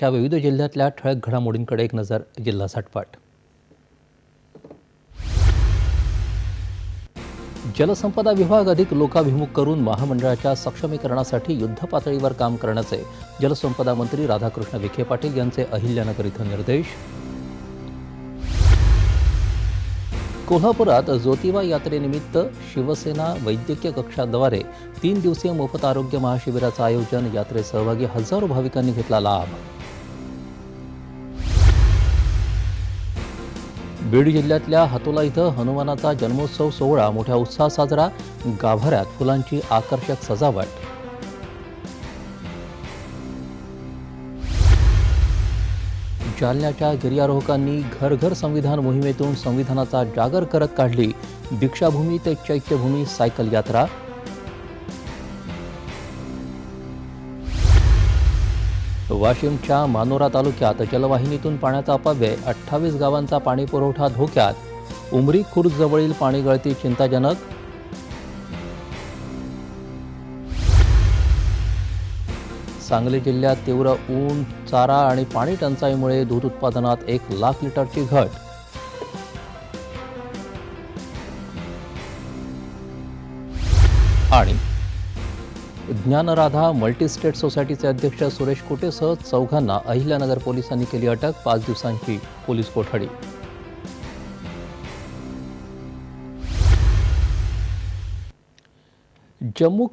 च्या विविध जिल्ह्यातल्या ठळक घडामोडींकडे एक नजर जिल्हा साठपाट जलसंपदा विभाग अधिक लोकाभिमुख करून महामंडळाच्या सक्षमीकरणासाठी युद्धपातळीवर काम करण्याचे जलसंपदा मंत्री राधाकृष्ण विखे पाटील यांचे अहिल्यानगर इथं निर्देश. कोल्हापुरात ज्योतिबा यात्रेनिमित्त शिवसेना वैद्यकीय कक्षाद्वारे तीन दिवसीय मोफत आरोग्य महाशिबिराचं आयोजन यात्रेत सहभागी हजारो भाविकांनी घेतला लाभ. बीड जिल्ह्यातल्या हातोला इथं हनुमानाचा जन्मोत्सव सोहळा मोठ्या उत्साहात साजरा. गाभाऱ्यात फुलांची आकर्षक सजावट. जालन्याच्या गिर्यारोहकांनी घर घर संविधान मोहिमेतून संविधानाचा जागर करत काढली. दीक्षाभूमी ते चैत्यभूमी सायकल यात्रा. वाशिमच्या मानोरा तालुक्यात जलवाहिनीतून पाण्याचा अपव्यय अठ्ठावीस गावांचा पाणी पुरवठा धोक्यात उमरी खुर्दजवळील पाणी गळती चिंताजनक. सांगली जिल्ह्यात तीव्र ऊन चारा आणि पाणी टंचाईमुळे दूध उत्पादनात एक लाख लिटरची घट. आणि ज्ञानराधा मल्टीस्टेट सोसायटीचे अध्यक्ष सुरेश कुटेसह चौघांना अहिल्यानगर पोलिसांनी केली अटक पाच दिवसांची पोलीस कोठडी. जम्मू